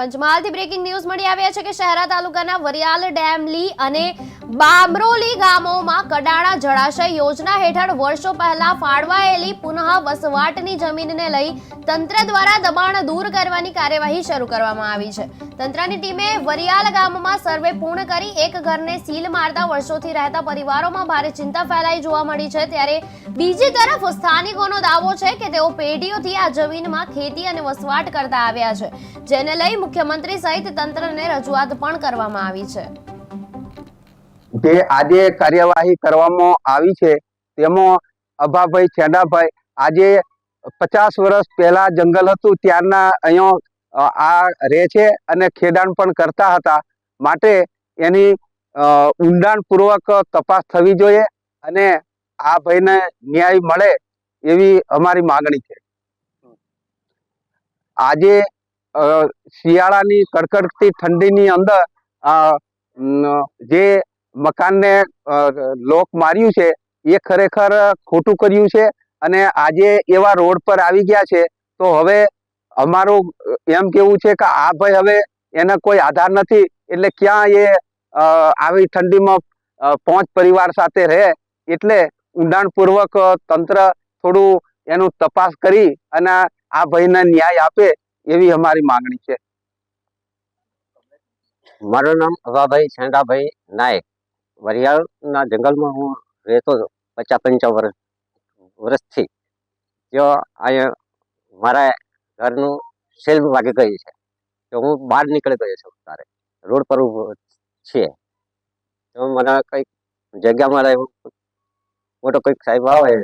પંચમહાલથી breaking news મળી આવ્યા છે કે શહેરા તાલુકાના વરિયાલ ડેમલી અને બામરોલી ગામોમાં કડાણા જળાશય યોજના હેઠળ વર્ષો પહેલા ફાળવાયેલી પુનઃ વસવાટની જમીનને લઈ તંત્ર દ્વારા દબાણ દૂર કરવાની કાર્યવાહી શરૂ કરવામાં આવી છે. તંત્રની ટીમે વરિયાલ ગામમાં સર્વે પૂર્ણ કરી એક ઘરને સીલ મારતા વર્ષોથી રહેતા પરિવારોમાં ભારે ચિંતા ફેલાઈ જોવા મળી છે. ત્યારે બીજી તરફ સ્થાનિકોનો દાવો છે કે તેઓ પેઢીઓથી આ જમીનમાં ખેતી અને વસવાટ કરતા આવ્યા છે, જેને લઈ મુખ્યમંત્રી સહિત તંત્રને રજૂઆત પણ કરવામાં આવી છે. જે આજે કાર્યવાહી કરવામાં આવી છે, તેમાં અભાભાઈ છેડાભાઈ આજે પચાસ વર્ષ પહેલા જંગલ હતું, ત્યારના અહીંયા આ રહે છે અને ખેડાણ પણ કરતા હતા. માટે એની ઊંડાણપૂર્વક તપાસ થવી જોઈએ અને આ ભાઈને ન્યાય મળે એવી અમારી માગણી છે. આજે શિયાળાની કડકડતી ઠંડીની અંદર જે મકાનને લોક માર્યું છે, એ ખરેખર ખોટું કર્યું છે અને આજે એવા રોડ પર આવી ગયા છે, તો હવે અમારું એમ કેવું છે કે આ ભાઈ હવે એને કોઈ આધાર નથી, એટલે ક્યાં એ આવી ઠંડીમાં પાંચ પરિવાર સાથે રહે, એટલે ઊંડાણપૂર્વક તંત્ર થોડું એનું તપાસ કરી અને આ ભાઈને ન્યાય આપે એવી અમારી માંગણી છે. મારું નામ અભાભાઈ છેંડાભાઈ નાયક. વરિયાળના જંગલમાં હું રહેતો હતો પચાસ પંચાવન વર્ષ વર્ષથી ત્યાં અહીંયા મારા ઘરનું સેલ વાગી ગયું છે. તો હું બહાર નીકળી ગયો છું તારે રોડ પર છીએ. તો મને કંઈક જગ્યા મળે મોટો કંઈક સાહેબ આવે.